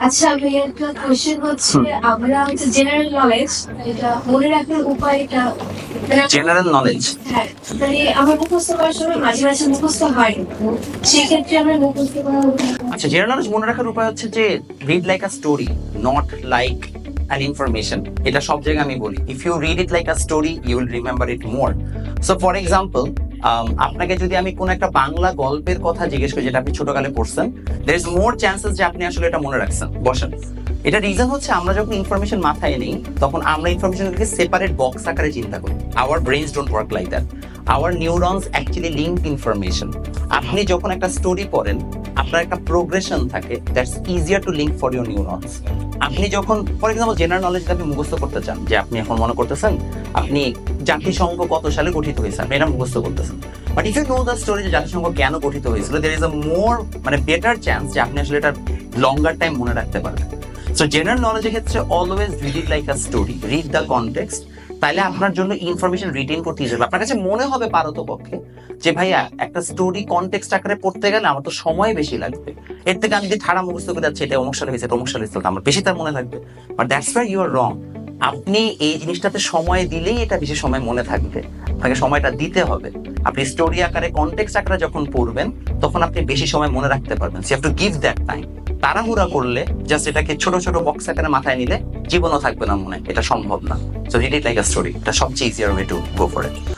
আচ্ছা আমি একটা কোশ্চেন হচ্ছে আমরা হচ্ছে জেনারেল নলেজ এটা মনে রাখার উপায়টা জেনারেল নলেজ হ্যাঁ মানে আমার মুখস্থ করার সময় মাঝে মাঝে মুখস্থ হয় সেক্ষেত্রে আমরা মুখস্থ আচ্ছা জেনারেল নলেজ মনে রাখার উপায় হচ্ছে যে read like a story not like an information এটা সব জায়গায় আমি বলি। If you read it like a story you will remember it more so for example আপনাকে যদি আমি কোনো একটা বাংলা গল্পের কথা জিজ্ঞেস করি, যেটা আপনি ছোটকালে পড়ছেন দের ইজ মোর চান্সেস যে আপনি আসলে এটা মনে রাখছেন। বসেন। এটা রিজন হচ্ছে, আমরা যখন ইনফরমেশন মাথায় নেই, তখন আমরা ইনফরমেশনকে সেপারেট বক্স আকারে চিন্তা করি। Our brains don't work like that our neurons actually link information আপনি যখন একটা স্টোরি পড়েন আপনার একটা প্রোগ্রেশন থাকে that's easier to link for your neurons আপনি যখন ফর এক্সাম্পল জেনারেল নলেজ আপনি মুখস্থ করতে চান, যে আপনি এখন মনে করতেছেন, আপনি জাতিসংঘ কত সালে গঠিত হয়েছে, আপনি এটা মুখস্থ করতেছেন। But if you know the story যে জাতিসংঘ কেন গঠিত হয়েছিল দের ইজ আ মোর মানে বেটার চান্স যে আপনি আসলে এটা লঙ্গার টাইম মনে রাখতে পারবেন। সো জেনারেল নলেজের ক্ষেত্রে always read it like a story read the context তাহলে আপনার জন্য ইনফরমেশন রিটেন করতে হবে আপনার কাছে মনে হবে পারত পক্ষে যে, ভাইয়া, একটা স্টোরি কনটেক্সট আকারে পড়তে গেলে আমার তো সময় বেশি লাগবে। এর থেকে আমি যে ঠাড়া মুখস্থ করে যাচ্ছি, এটা অমুক সালে হয়েছে অমুক সালে আমার বেশি তার মনে লাগবে। But that's why you are wrong আপনি এই জিনিসটাতে সময় দিলেই এটা বেশি সময় মনে থাকবে। আপনাকে সময়টা দিতে হবে। আপনি স্টোরি আকারে কন্টেক্স আকারে যখন পড়বেন, তখন আপনি বেশি সময় মনে রাখতে পারবেন। See have to give that time তাড়াহুড়া করলে জাস্ট এটাকে ছোট ছোট বক্স আকারে মাথায় নিলে জীবনও থাকবে না মনে। এটা সম্ভব না। So hit it like a story এটা সবচেয়ে easier way to go for it